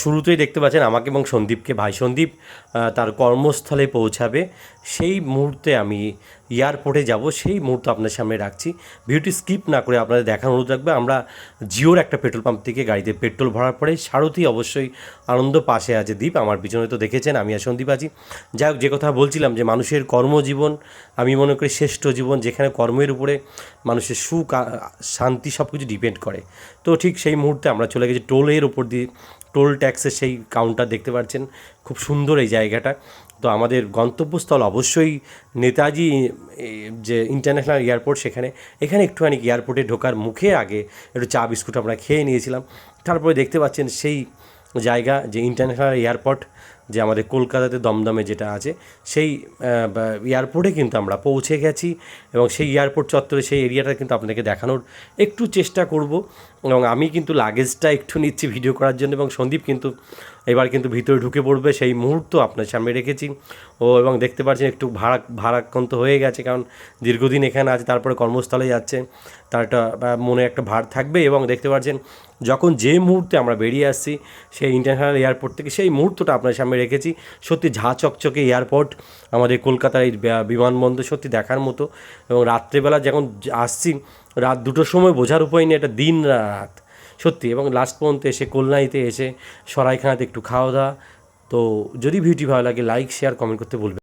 শুরুতেই দেখতে পাচ্ছেন আমাকে এবং সন্দীপকে, ভাই সন্দীপ তার কর্মস্থলে পৌঁছাবে। সেই মুহূর্তে আমি এয়ারপোর্টে যাব, সেই মুহূর্ত আপনার সামনে রাখছি। ভিডিওটি স্কিপ না করে আপনাদের দেখার অনুরোধ রাখবে আমরা জিওর একটা পেট্রোল পাম্প থেকে গাড়িতে পেট্রোল ভরার পরে সারথি অবশ্যই আনন্দ পাশে আছে দ্বীপ আমার পিছনে তো দেখেছেন, আমি আর সন্দীপ আছি। যাই হোক, যে কথা বলছিলাম যে মানুষের কর্মজীবন, আমি মনে করি শ্রেষ্ঠ জীবন, যেখানে কর্মের উপরে মানুষের সুখ শান্তি সব কিছু ডিপেন্ড করে। তো ঠিক সেই মুহূর্তে আমরা চলে গেছি টোলের উপর দিয়ে টোল ট্যাক্সের সেই কাউন্টার দেখতে পাচ্ছেন। খুব সুন্দর এই জায়গাটা। তো আমাদের গন্তব্যস্থল অবশ্যই নেতাজি যে ইন্টারন্যাশনাল এয়ারপোর্ট সেখানে, এখানে একটুখানি এয়ারপোর্টে ঢোকার মুখে আগে একটু চা, বিস্কুট আমরা খেয়ে নিয়েছিলাম। তারপরে দেখতে পাচ্ছেন সেই জায়গা যে ইন্টারন্যাশনাল এয়ারপোর্ট যে আমাদের কলকাতাতে দমদমে যেটা আছে, সেই এয়ারপোর্টে কিন্তু আমরা পৌঁছে গেছি এবং সেই এয়ারপোর্ট চত্বরে সেই এরিয়াটা কিন্তু আপনাদেরকে দেখানোর একটু চেষ্টা করব এবং আমি কিন্তু লাগেজটা একটু নিচ্ছি ভিডিও করার জন্য এবং সন্দীপ কিন্তু এবার কিন্তু ভিতরে ঢুকে পড়বে, সেই মুহূর্ত আপনার সামনে রেখেছি। ও এবং দেখতে পাচ্ছেন একটু ভাড়া ভাড়াক্রান্ত হয়ে গেছে কারণ দীর্ঘদিন এখানে আছে, তারপরে কর্মস্থলে যাচ্ছে, তার একটা মনে একটা ভার থাকবে এবং দেখতে পাচ্ছেন যখন যে মুহূর্তে আমরা বেরিয়ে আসছি, সেই ইন্টারন্যাশনাল এয়ারপোর্ট থেকে সেই মুহূর্তটা আপনার সামনে রেখেছি। সত্যি ঝা চকচকে এয়ারপোর্ট, আমাদের কলকাতার এই বিমানবন্দর সত্যি দেখার মতো। এবং রাত্রেবেলা যখন আসছি, রাত দুটোর সময় বোঝার উপায় নেই, এটা দিন রাত। সত্যি, এবং লাস্ট পর্যন্ত এসে কল্যাণীতে এসে সরাইখানাতে একটু খাওয়া দাওয়া তো যদি ভিডিওটি ভালো লাগে লাইক শেয়ার কমেন্ট করতে ভুলবেন না।